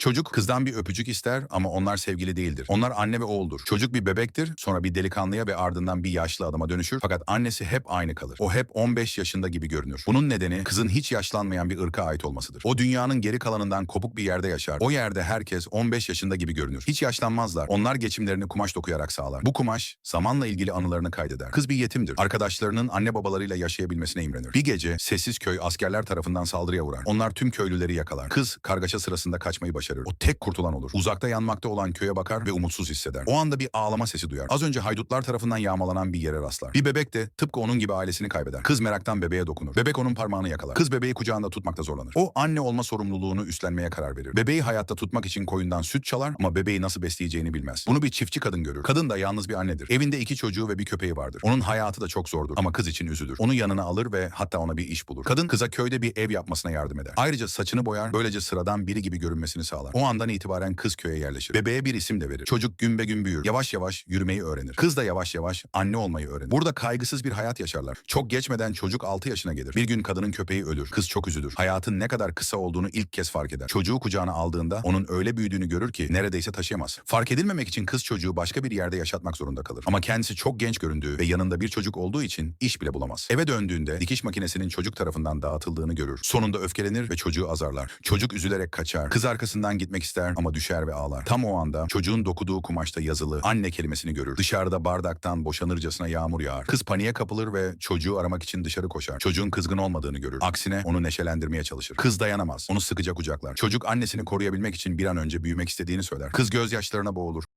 Çocuk kızdan bir öpücük ister ama onlar sevgili değildir. Onlar anne ve oğuldur. Çocuk bir bebektir, sonra bir delikanlıya ve ardından bir yaşlı adama dönüşür. Fakat annesi hep aynı kalır. O hep 15 yaşında gibi görünür. Bunun nedeni kızın hiç yaşlanmayan bir ırka ait olmasıdır. O dünyanın geri kalanından kopuk bir yerde yaşar. O yerde herkes 15 yaşında gibi görünür. Hiç yaşlanmazlar. Onlar geçimlerini kumaş dokuyarak sağlar. Bu kumaş zamanla ilgili anılarını kaydeder. Kız bir yetimdir. Arkadaşlarının anne babalarıyla yaşayabilmesine imrenir. Bir gece sessiz köy askerler tarafından saldırıya uğrar. Onlar tüm köylüleri yakalar. Kız kargaşa sırasında kaçmayı başarır. O tek kurtulan olur. Uzakta yanmakta olan köye bakar ve umutsuz hisseder. O anda bir ağlama sesi duyar. Az önce haydutlar tarafından yağmalanan bir yere rastlar. Bir bebek de tıpkı onun gibi ailesini kaybeder. Kız meraktan bebeğe dokunur. Bebek onun parmağını yakalar. Kız bebeği kucağında tutmakta zorlanır. O anne olma sorumluluğunu üstlenmeye karar verir. Bebeği hayatta tutmak için koyundan süt çalar ama bebeği nasıl besleyeceğini bilmez. Bunu bir çiftçi kadın görür. Kadın da yalnız bir annedir. Evinde iki çocuğu ve bir köpeği vardır. Onun hayatı da çok zordur ama kız için üzülür. Onu yanına alır ve hatta ona bir iş bulur. Kadın kıza köyde bir ev yapmasına yardım eder. Ayrıca saçını boyar, böylece sıradan biri gibi görünmesini sağlar. O andan itibaren kız köye yerleşir. Bebeğe bir isim de verir. Çocuk gün be gün büyür. Yavaş yavaş yürümeyi öğrenir. Kız da yavaş yavaş anne olmayı öğrenir. Burada kaygısız bir hayat yaşarlar. Çok geçmeden çocuk 6 yaşına gelir. Bir gün kadının köpeği ölür. Kız çok üzülür. Hayatın ne kadar kısa olduğunu ilk kez fark eder. Çocuğu kucağına aldığında onun öyle büyüdüğünü görür ki neredeyse taşıyamaz. Fark edilmemek için kız çocuğu başka bir yerde yaşatmak zorunda kalır. Ama kendisi çok genç göründüğü ve yanında bir çocuk olduğu için iş bile bulamaz. Eve döndüğünde dikiş makinesinin çocuk tarafından dağıtıldığını görür. Sonunda öfkelenir ve çocuğu azarlar. Çocuk üzülerek kaçar. Kız arkasından gitmek ister ama düşer ve ağlar. Tam o anda çocuğun dokuduğu kumaşta yazılı anne kelimesini görür. Dışarıda bardaktan boşanırcasına yağmur yağar. Kız paniğe kapılır ve çocuğu aramak için dışarı koşar. Çocuğun kızgın olmadığını görür. Aksine onu neşelendirmeye çalışır. Kız dayanamaz. Onu sıkıca kucaklar. Çocuk annesini koruyabilmek için bir an önce büyümek istediğini söyler. Kız gözyaşlarına boğulur.